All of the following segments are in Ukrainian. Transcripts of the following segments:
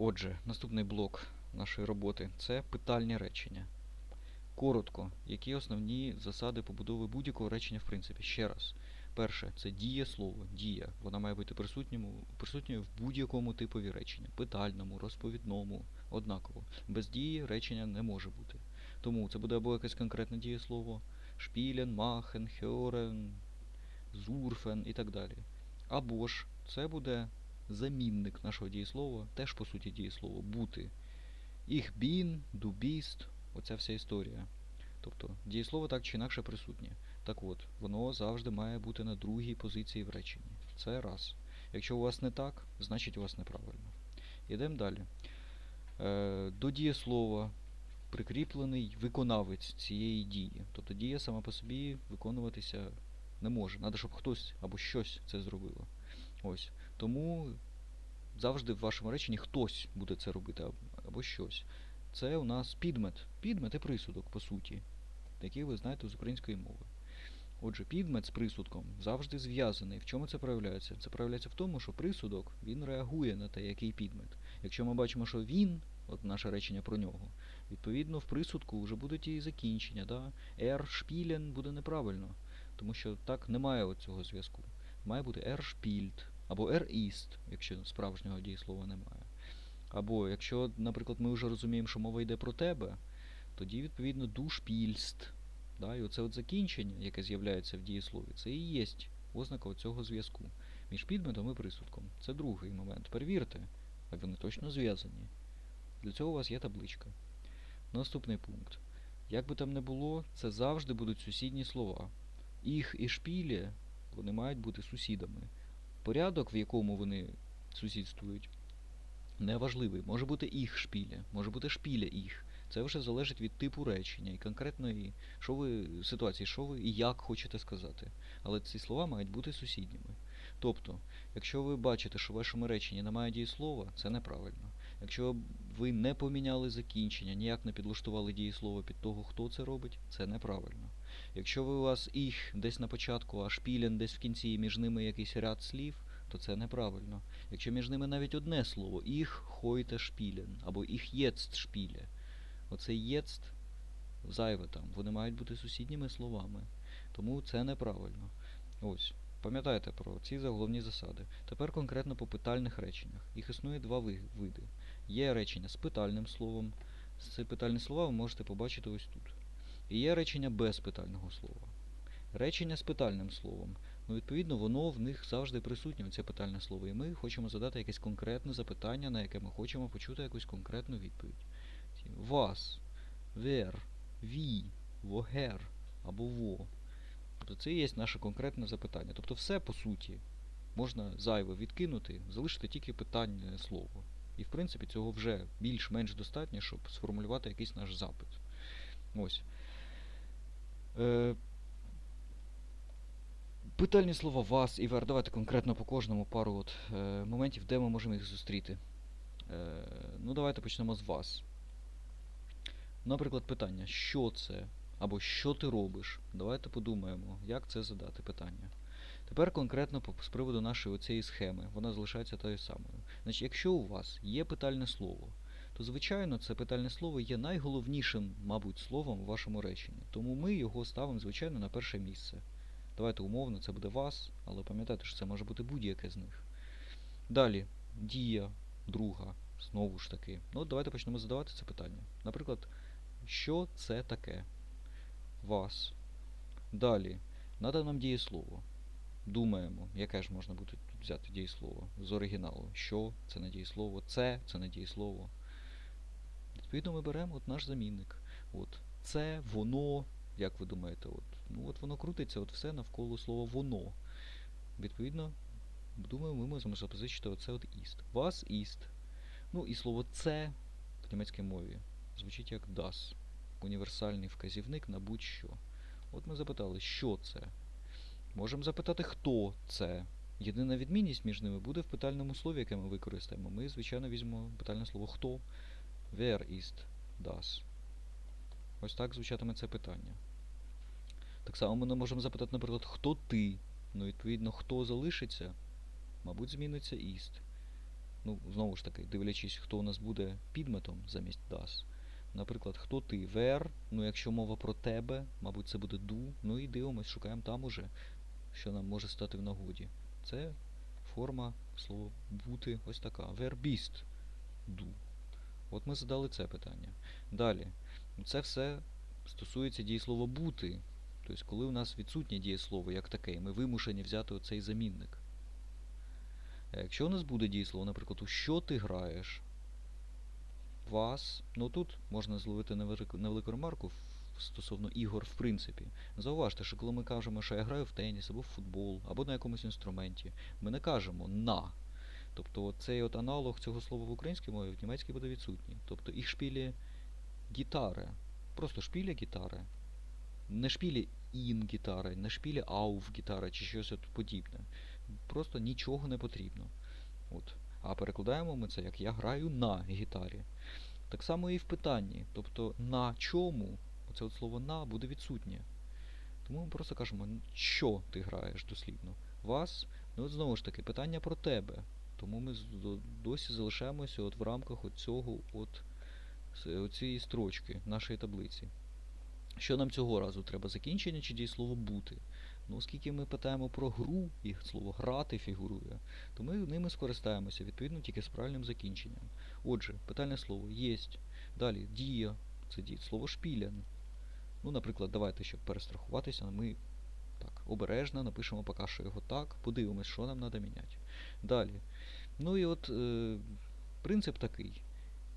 Отже, наступний блок нашої роботи це питальні речення. Коротко, які основні засади побудови будь-якого речення в принципі. Ще раз. Перше, це дієслово, дія. Вона має бути присутньому, присутньою в будь-якому типові речення. Питальному, розповідному, однаково. Без дії речення не може бути. Тому це буде або якесь конкретне дієслово, шпілен, махен, хьорен, зурфен і так далі. Або ж це буде замінник нашого дієслова, теж по суті дієслово бути. Ich bin, du оця вся історія. Тобто дієслово так чи інакше присутнє. Так от, воно завжди має бути на другій позиції в реченні. Це раз. Якщо у вас не так, значить у вас неправильно. Йдемо далі. Е, до дієслова прикріплений виконавець цієї дії. Тобто дія сама по собі виконуватися не може. Треба, щоб хтось або щось це зробило. Ось. Тому завжди в вашому реченні хтось буде це робити або щось. Це у нас підмет. Підмет і присудок, по суті, який ви знаєте з української мови. Отже, підмет з присудком завжди зв'язаний. В чому це проявляється? Це проявляється в тому, що присудок він реагує на те, який підмет. Якщо ми бачимо, що він, от наше речення про нього, відповідно в присудку вже будуть і закінчення. Да? Er spielen буде неправильно, тому що так немає цього зв'язку. Має бути er spielt або er ist, якщо справжнього дієслова немає. Або якщо, наприклад, ми вже розуміємо, що мова йде про тебе, тоді відповідно spielst. Да? І оце от закінчення, яке з'являється в дієслові, це і є ознака цього зв'язку між підметом і присудком. Це другий момент. Перевірте, а вони точно зв'язані. Для цього у вас є табличка. Наступний пункт. Як би там не було, це завжди будуть сусідні слова. Їх і шпілі, вони мають бути сусідами. Порядок, в якому вони сусідствують, неважливий. Може бути їх шпілі, може бути шпіля їх. Це вже залежить від типу речення і конкретної що ви, ситуації, що ви і як хочете сказати. Але ці слова мають бути сусідніми. Тобто, якщо ви бачите, що в вашому реченні немає дієслова, це неправильно. Якщо ви не поміняли закінчення, ніяк не підлаштували дієслово під того, хто це робить, це неправильно. Якщо ви у вас їх десь на початку, а шпілен десь в кінці, і між ними якийсь ряд слів, то це неправильно. Якщо між ними навіть одне слово їх хойте шпілен, або їх єцт шпіле. Оце єцт зайве там. Вони мають бути сусідніми словами. Тому це неправильно. Ось. Пам'ятайте про ці заголовні засади. Тепер конкретно по питальних реченнях. Їх існує два види. Є речення з питальним словом. Ці питальні слова ви можете побачити ось тут. І є речення без питального слова. Речення з питальним словом. Ну, відповідно, воно в них завжди присутнє, оце питальне слово. І ми хочемо задати якесь конкретне запитання, на яке ми хочемо почути якусь конкретну відповідь. Вас, вер, ві, вогер або во. Тобто це є наше конкретне запитання. Тобто все по суті можна зайве відкинути, залишити тільки питальне слово. І в принципі цього вже більш-менш достатньо, щоб сформулювати якийсь наш запит. Ось. Е, питальні слова вас і вер. Давайте конкретно по кожному пару от, е, моментів, де ми можемо їх зустріти. Е, ну, давайте почнемо з вас. Наприклад, питання, що це? Або що ти робиш? Давайте подумаємо, як це задати питання. Тепер конкретно з приводу нашої оцієї схеми, вона залишається тою самою. Значить, якщо у вас є питальне слово, то звичайно це питальне слово є найголовнішим, мабуть, словом у вашому реченні. Тому ми його ставимо, звичайно, на перше місце. Давайте умовно, це буде вас, але пам'ятайте, що це може бути будь-яке з них. Далі, дія, друга, знову ж таки. Ну, от давайте почнемо задавати це питання. Наприклад, що це таке? Вас. Далі. Надо нам дієслово. Думаємо, яке ж можна буде тут взяти дієслово з оригіналу. Що це не дієслово, це це не дієслово. Відповідно, ми беремо от наш замінник. От це, воно, як ви думаєте, от, ну от воно крутиться, от все навколо слова воно. Відповідно, думаю, ми можемо запозичити оце от іст. Вас іст. Ну і слово це в німецькій мові звучить як das. Універсальний вказівник на будь-що. От ми запитали, що це. Можемо запитати, хто це. Єдина відмінність між ними буде в питальному слові, яке ми використаємо. Ми, звичайно, візьмемо питальне слово хто. Wer ist das? Ось так звучатиме це питання. Так само ми не можемо запитати, наприклад, хто ти? Ну, відповідно, хто залишиться, мабуть, зміниться ist. Ну, знову ж таки, дивлячись, хто у нас буде підметом замість das. Наприклад, хто ти вер, ну якщо мова про тебе, мабуть, це буде do. Ну і дивимось, шукаємо там уже, що нам може стати в нагоді. Це форма слова бути ось така. Bist du. От ми задали це питання. Далі. Це все стосується дієслова бути. Тобто, коли у нас відсутнє дієслово як таке, ми вимушені взяти оцей замінник. А Якщо у нас буде дієслово, наприклад, у що ти граєш? Вас. Ну тут можна зловити невелику, ремарку стосовно ігор в принципі. Зауважте, що коли ми кажемо, що я граю в теніс або в футбол, або на якомусь інструменті, ми не кажемо на. Тобто цей от аналог цього слова в українській мові в німецькій буде відсутній. Тобто їх шпілі гітари. Просто шпілі гітари. Не шпілі ін гітари, не шпілі ауф гітари чи щось от подібне. Просто нічого не потрібно. От. А перекладаємо ми це як я граю на гітарі. Так само і в питанні. Тобто на чому оце от слово на буде відсутнє. Тому ми просто кажемо, що ти граєш дослідно. Вас, ну от знову ж таки, питання про тебе. Тому ми досі залишаємося от в рамках от от оцієї строчки нашої таблиці. Що нам цього разу треба? Закінчення чи дієслово бути? Ну, оскільки ми питаємо про гру, і слово грати фігурує, то ми ними скористаємося, відповідно, тільки з правильним закінченням. Отже, питальне слово єсть. Далі дія, це діє слово шпілян. Ну, наприклад, давайте, щоб перестрахуватися, ми так, обережно напишемо поки що його так, подивимось, що нам треба міняти. Далі. Ну і от е, принцип такий.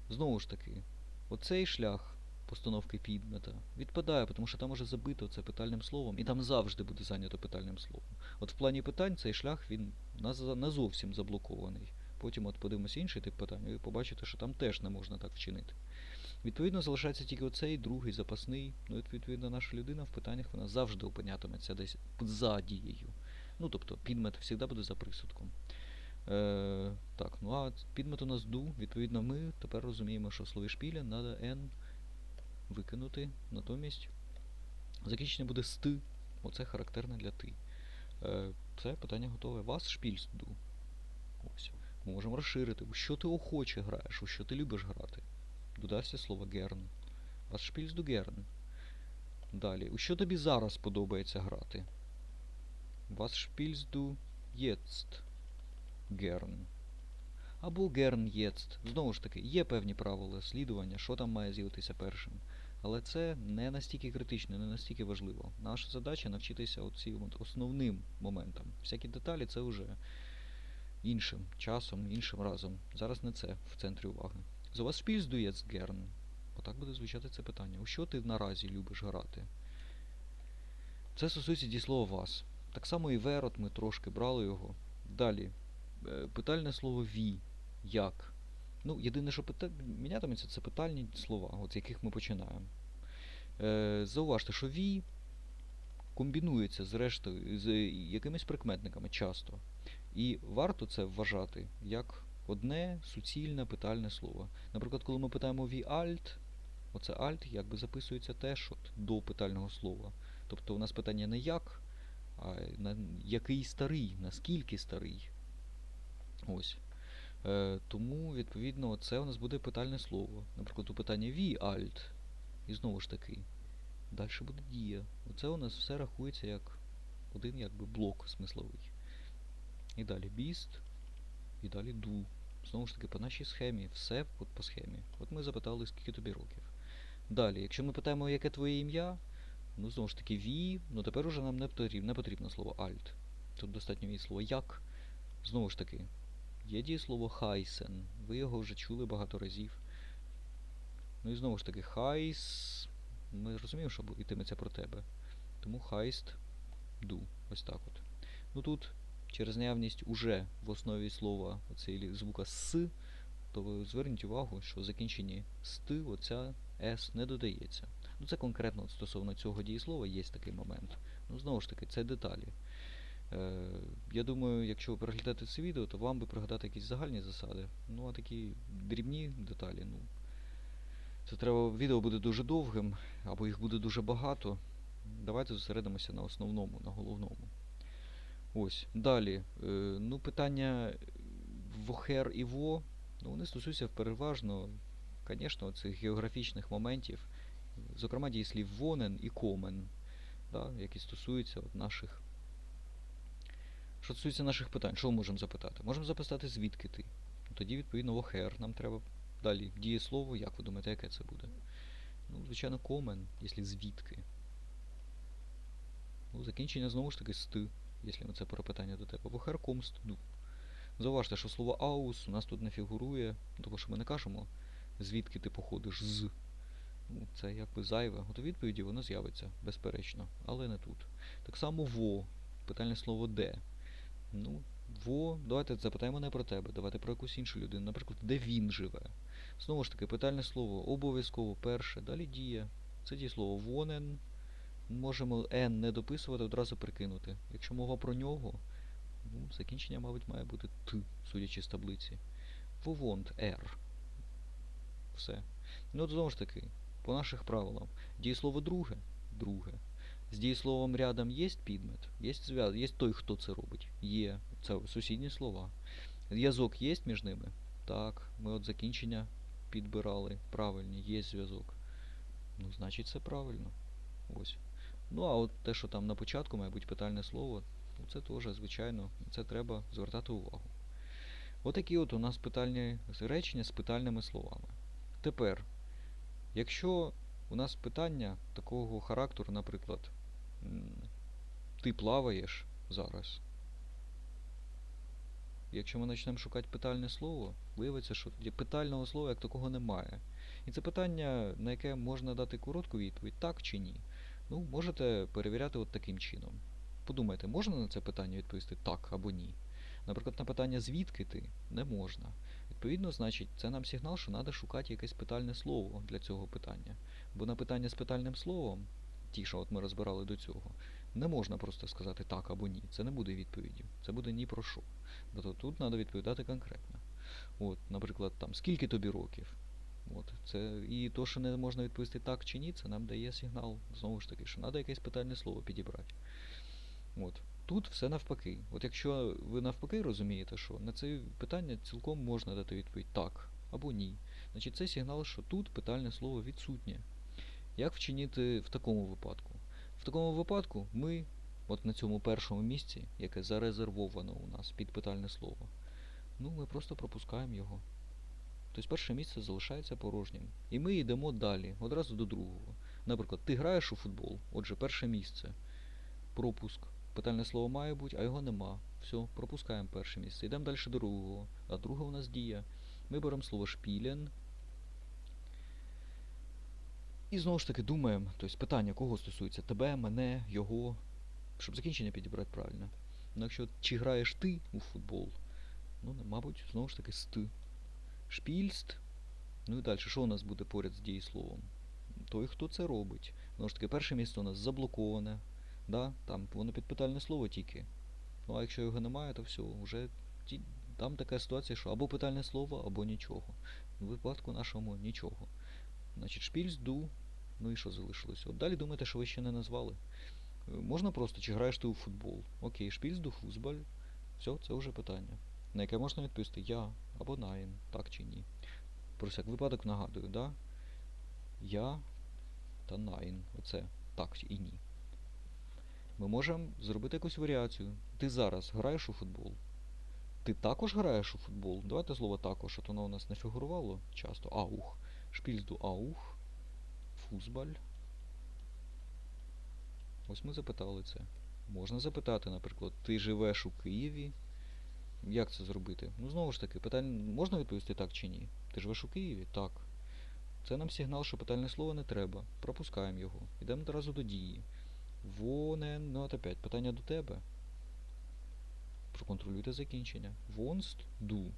Знову ж таки, оцей шлях постановки підмета відпадає, тому що там уже забито це питальним словом, і там завжди буде зайнято питальним словом. От в плані питань цей шлях він наз- не зовсім заблокований. Потім от подивимося інший тип питань, і побачите, що там теж не можна так вчинити. Відповідно, залишається тільки оцей другий запасний. Ну, відповідно, наша людина в питаннях вона завжди опинятиметься десь за дією. Ну, тобто, підмет завжди буде за присудком. Е, так, ну а підмет у нас ду. Відповідно, ми тепер розуміємо, що в слові шпіля треба n викинути. Натомість закінчення буде ст. Оце характерне для ти. Е, це питання готове. Вас шпільст ду. Ось. Ми можемо розширити. У що ти охоче граєш, у що ти любиш грати. Додасться слово герн. Spielst du gern? Далі. У що тобі зараз подобається грати? Spielst du jetzt gern? Або gern jetzt. Знову ж таки, є певні правила слідування, що там має з'явитися першим. Але це не настільки критично, не настільки важливо. Наша задача навчитися оцим основним моментам. Всякі деталі це вже іншим часом, іншим разом. Зараз не це в центрі уваги. За вас jetzt gern? Отак буде звучати це питання. У що ти наразі любиш грати? Це стосується дієслова вас. Так само і верот ми трошки брали його. Далі. Е, Питальне слово ві. Як? Ну, єдине, що пита... мінятиметься, це питальні слова, от з яких ми починаємо. Е, зауважте, що ві комбінується з рештою, з якимись прикметниками часто. І варто це вважати як одне суцільне питальне слово. Наприклад, коли ми питаємо wie alt, оце alt якби записується теж от до питального слова. Тобто у нас питання не як, а на який старий, наскільки старий. Ось. Е, тому, відповідно, це у нас буде питальне слово. Наприклад, у питанні wie alt. І знову ж таки, далі буде дія. Оце у нас все рахується як один якби блок смисловий. І далі біст, і далі ду. Знову ж таки, по нашій схемі, все от по схемі. От ми запитали, скільки тобі років. Далі, якщо ми питаємо, яке твоє ім'я, ну знову ж таки, ві, ну тепер уже нам не потрібно, не потрібно слово alt. Тут достатньо від слова як. Знову ж таки, є дієслово хайсен. Ви його вже чули багато разів. Ну і знову ж таки, хайс. Ми розуміємо, що йтиметься про тебе. Тому хайст ду. Ось так от. Ну тут через наявність уже в основі слова оцей звука с, то ви зверніть увагу, що в закінченні ст оця с не додається. Ну це конкретно стосовно цього дієслова є такий момент. Ну знову ж таки, це деталі. Е, я думаю, якщо ви переглядаєте це відео, то вам би пригадати якісь загальні засади. Ну а такі дрібні деталі, ну. Це треба відео буде дуже довгим, або їх буде дуже багато. Давайте зосередимося на основному, на головному. Ось. Далі. Е, ну, питання вохер і во, ну, вони стосуються переважно, звісно, цих географічних моментів, зокрема дієслів вонен і комен, да, які стосуються от наших. Що стосується наших питань, що ми можемо запитати? Можемо запитати, звідки ти. Ну, Тоді, відповідно, вохер нам треба далі. Дієслово, як ви думаєте, яке це буде? Ну, звичайно, комен, якщо звідки. Ну, закінчення знову ж таки з ти, якщо ми це про питання до тебе. Вохер комст ду. Зауважте, що слово аус у нас тут не фігурує, тому що ми не кажемо, звідки ти походиш з. Ну, це якби зайве. От у відповіді воно з'явиться, безперечно, але не тут. Так само во, питальне слово де. Ну, во, давайте запитаємо не про тебе, давайте про якусь іншу людину. Наприклад, де він живе. Знову ж таки, питальне слово обов'язково перше, далі діє. Це дієслово вонен. Можемо n не дописувати, одразу прикинути. Якщо мова про нього, ну, закінчення, мабуть, має бути т, судячи з таблиці. Вовонт R. Все. Ну, от знову ж таки, по наших правилам. Дієслово друге друге. З дієсловом рядом є підмет, є зв'яз, є той, хто це робить. Є. Це сусідні слова. Зв'язок є між ними? Так, ми от закінчення підбирали. Правильні, є зв'язок. Ну, значить, це правильно. Ось. Ну, а от те, що там на початку має бути питальне слово, ну це теж, звичайно, це треба звертати увагу. Отакі от у нас питальні речення з питальними словами. Тепер, якщо у нас питання такого характеру, наприклад, ти плаваєш зараз. Якщо ми почнемо шукати питальне слово, виявиться, що питального слова як такого немає. І це питання, на яке можна дати коротку відповідь, так чи ні. Ну, можете перевіряти от таким чином. Подумайте, можна на це питання відповісти так або ні? Наприклад, на питання звідки ти не можна. Відповідно, значить, це нам сигнал, що треба шукати якесь питальне слово для цього питання. Бо на питання з питальним словом, ті, що от ми розбирали до цього, не можна просто сказати так або ні. Це не буде відповіддю. Це буде ні про що. Бо то тут треба відповідати конкретно. От, наприклад, там, скільки тобі років? От, це, і то, що не можна відповісти так чи ні, це нам дає сигнал, знову ж таки, що треба якесь питальне слово підібрати. От. Тут все навпаки. От якщо ви навпаки розумієте, що на це питання цілком можна дати відповідь так або ні. Значить це сигнал, що тут питальне слово відсутнє. Як вчинити в такому випадку? В такому випадку ми, от на цьому першому місці, яке зарезервовано у нас під питальне слово, ну ми просто пропускаємо його. Тобто перше місце залишається порожнім. І ми йдемо далі, одразу до другого. Наприклад, ти граєш у футбол, отже, перше місце. Пропуск. Питальне слово має бути, а його нема. Все, пропускаємо перше місце. Йдемо далі до другого. А друге у нас діє. Ми беремо слово шпілен. І знову ж таки думаємо, тобто питання кого стосується тебе, мене, його, щоб закінчення підібрати правильно. Ну якщо чи граєш ти у футбол, ну, мабуть, знову ж таки ти. Шпільст. Ну і далі, що у нас буде поряд з дієсловом? Той, хто це робить. Знову ж таки, перше місце у нас заблоковане. Да? Там воно підпитальне слово тільки. Ну а якщо його немає, то все, вже там така ситуація, що або питальне слово, або нічого. В випадку нашому нічого. Значить, шпільс, ду. Ну і що залишилося? От далі думаєте, що ви ще не назвали. Е, Можна просто, чи граєш ти у футбол? Окей, шпільс, ду, фузбаль. Все, це вже питання. На яке можна відповісти я або найн, так чи ні. Про всяк випадок нагадую, да? Я та найн. Оце так і ні. Ми можемо зробити якусь варіацію. Ти зараз граєш у футбол. Ти також граєш у футбол. Давайте слово також, а то воно у нас не фігурувало часто. Аух. Шпільзду аух. Фузбаль. Ось ми запитали це. Можна запитати, наприклад, ти живеш у Києві. Як це зробити? Ну, знову ж таки, питання можна відповісти так чи ні? Ти живеш у Києві? Так. Це нам сигнал, що питальне слово не треба. Пропускаємо його. Йдемо одразу до дії. Вонен. Ну от опять, питання до тебе. Проконтролюйте закінчення. Вонст ду.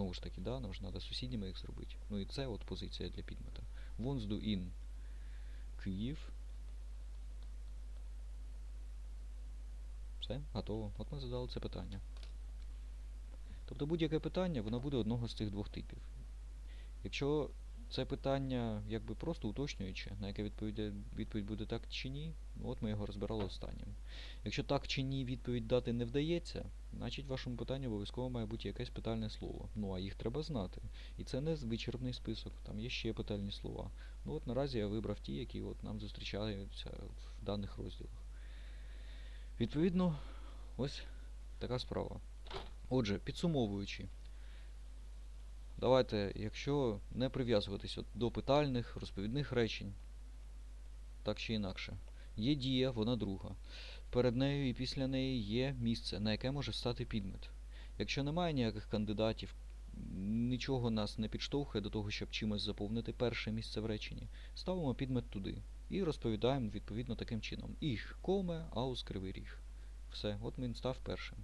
Знову ж таки, да, нам ж треба сусідніми їх зробити. Ну і це от позиція для підмета. Вонст ду ін Київ. Все, готово. От ми задали це питання. Тобто будь-яке питання, воно буде одного з цих двох типів. Якщо Це питання якби просто уточнююче, на яке відповідь, відповідь буде так чи ні. От ми його розбирали останнім. Якщо так чи ні відповідь дати не вдається, значить вашому питанні обов'язково має бути якесь питальне слово. Ну а їх треба знати. І це не вичерпний список, там є ще питальні слова. Ну от наразі я вибрав ті, які от нам зустрічаються в даних розділах. Відповідно, ось така справа. Отже, підсумовуючи, давайте, якщо не прив'язуватись от до питальних, розповідних речень, так чи інакше, є дія, вона друга. Перед нею і після неї є місце, на яке може стати підмет. Якщо немає ніяких кандидатів, нічого нас не підштовхує до того, щоб чимось заповнити перше місце в реченні, ставимо підмет туди і розповідаємо відповідно таким чином. Їх коме, аус кривий ріг. Все, от він став першим.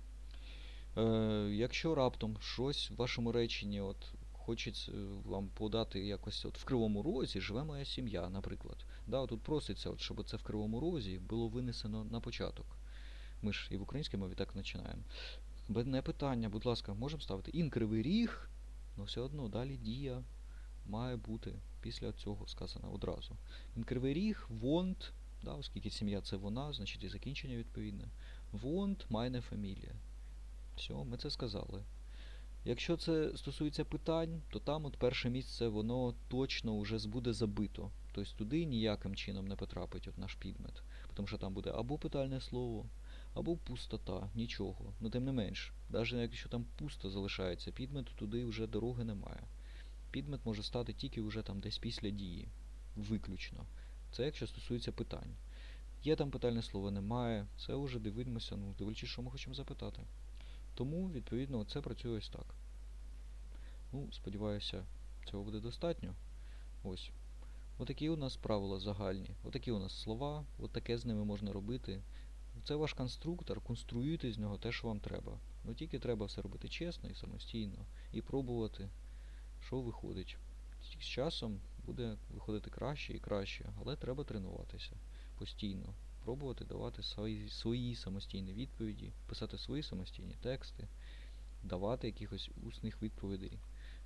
Е, якщо раптом щось в вашому реченні от, хочеться е, вам подати якось от в Кривому Розі живе моя сім'я, наприклад. Да, тут проситься, от, щоб це в Кривому Розі було винесено на початок. Ми ж і в українській мові так починаємо. Бе- Не питання, будь ласка, можемо ставити ін кривий ріг, але все одно далі дія має бути після цього сказана одразу. Ін кривий ріг, вонт, да, оскільки сім'я це вона, значить і закінчення відповідне. Вонт майне фамілія. Все, ми це сказали. Якщо це стосується питань, то там от перше місце воно точно вже буде забито. Тобто туди ніяким чином не потрапить от наш підмет. Тому що там буде або питальне слово, або пустота, нічого. Ну тим не менш, навіть якщо там пусто залишається підмет, то туди вже дороги немає. Підмет може стати тільки вже там десь після дії. Виключно. Це якщо стосується питань. Є там питальне слово, немає. Це вже дивимося, ну, дивлячись, що ми хочемо запитати. Тому, відповідно, це працює ось так. Ну, сподіваюся, цього буде достатньо. Ось. Отакі у нас правила загальні. Отакі у нас слова, отаке з ними можна робити. Це ваш конструктор, конструюйте з нього те, що вам треба. Ну тільки треба все робити чесно і самостійно, і пробувати, що виходить. З часом буде виходити краще і краще, але треба тренуватися постійно. Пробувати давати свої, свої самостійні відповіді, писати свої самостійні тексти, давати якихось усних відповідей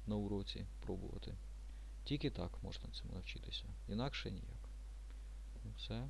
на уроці, пробувати. Тільки так можна цьому навчитися. Інакше ніяк. Все.